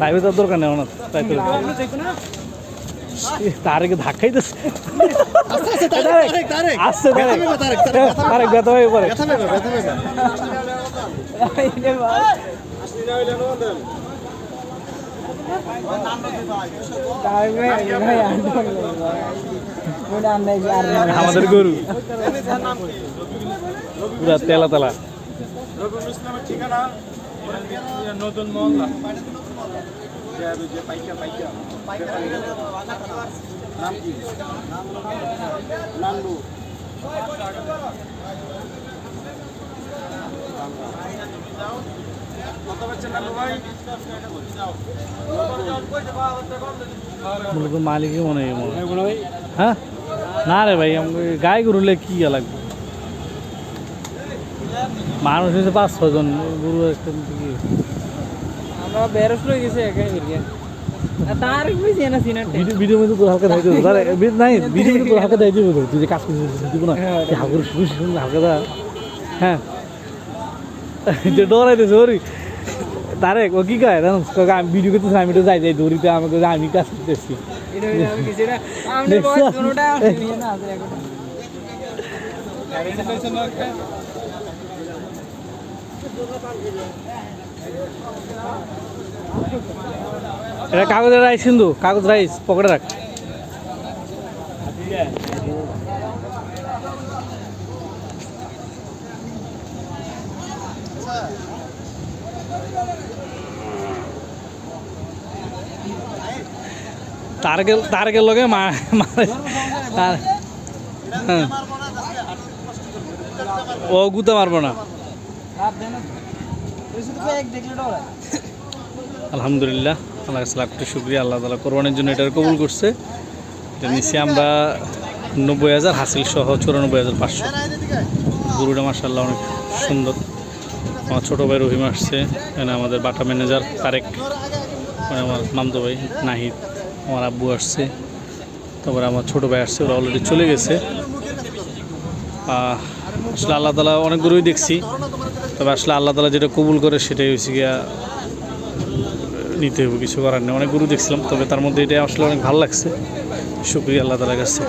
লাইভে তার দরকার নেই ওনার তাই তো। তারেকে ধাক্কাইতেছে। আসছে তারেক। ব্যথা হয়ে পড়ে। আমাদের গরু। পুরা তেলা তেলা নতুন মহল্লা। মূলত মালিকই মনে হয় মনে হয়। হ্যাঁ। না রে ভাই গায়ে গরুলে কি লাগবে? মানুষ হচ্ছে পাঁচ ছজন গরু একটা কি আমরা বেরস লই গেছে একাই বেরিয়ে তার বুঝি না সিনার ভিডিও ভিডিও মধ্যে তোর হালকা দায়িত্ব দাঁড়া নাই ভিডিও মধ্যে তোর হালকা দায়িত্ব দেবো তুই যে কাজ করছিস দিব না তুই হালকা শুনে শুনে হালকা দা হ্যাঁ যে ডরাইতেছে ওরি তারেক ও কি কয় জানো আমি ভিডিও করতেছি আমি তো যাই যাই দৌড়িতে আমাকে আমি কাজ করতেছি এটা আমি এটা কাগজের রাইস কিন্তু কাগজ রাইস পকেটে রাখ। তারকেল তারকেল লগে হ্যাঁ। ও গুতা মারবো না। আলহামদুলিল্লাহ আল্লাহ কাছে লাখ শুক্রিয়া, আল্লাহ তালা কোরবানির জন্য এটার কবুল করছে। এটা নিচে আমরা নব্বই হাজার, হাসিল সহ চুরানব্বই হাজার পাঁচশো। গরুটা মার্শাল্লাহ অনেক সুন্দর। আমার ছোটো ভাই রহিম আসছে এখানে আমাদের বাটা ম্যানেজার তারেক মানে আমার মামতো ভাই নাহিদ, আমার আব্বু আসছে, তারপরে আমার ছোটো ভাই আসছে, ওরা অলরেডি চলে গেছে। আসলে আল্লাহ তালা অনেক গরুই দেখছি, তবে আসলে আল্লাহ তালা যেটা কবুল করে সেটাই হয়েছে গিয়া নিতে হবে, কিছু করার নেই। অনেক গরু দেখছিলাম, তবে তার মধ্যে এটা আসলে অনেক ভালো লাগছে। শুক্রিয়া আল্লাহ তালার কাছে।